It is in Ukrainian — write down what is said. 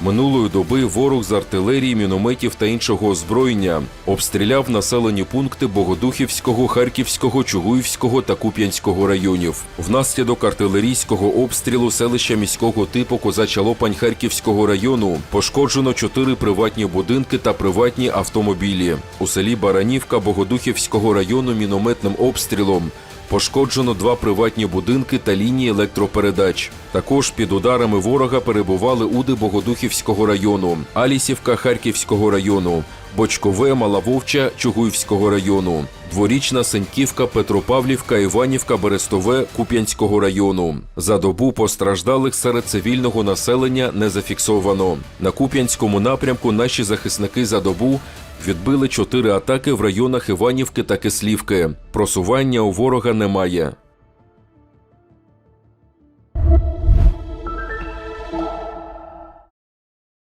Минулої доби ворог з артилерії, мінометів та іншого озброєння обстріляв населені пункти Богодухівського, Харківського, Чугуївського та Куп'янського районів. Внаслідок артилерійського обстрілу селища міського типу Козача Лопань Харківського району пошкоджено чотири приватні будинки та приватні автомобілі. У селі Баранівка Богодухівського району мінометним обстрілом Пошкоджено два приватні будинки та лінії електропередач. Також під ударами ворога перебували уди Богодухівського району, Алісівка Харківського району, Бочкове, Малавовча Чугуївського району, Дворічна Сеньківка, Петропавлівка, Іванівка, Берестове Куп'янського району. За добу постраждалих серед цивільного населення не зафіксовано. На Куп'янському напрямку наші захисники за добу Відбили чотири атаки в районах Іванівки та Кислівки. Просування у ворога немає.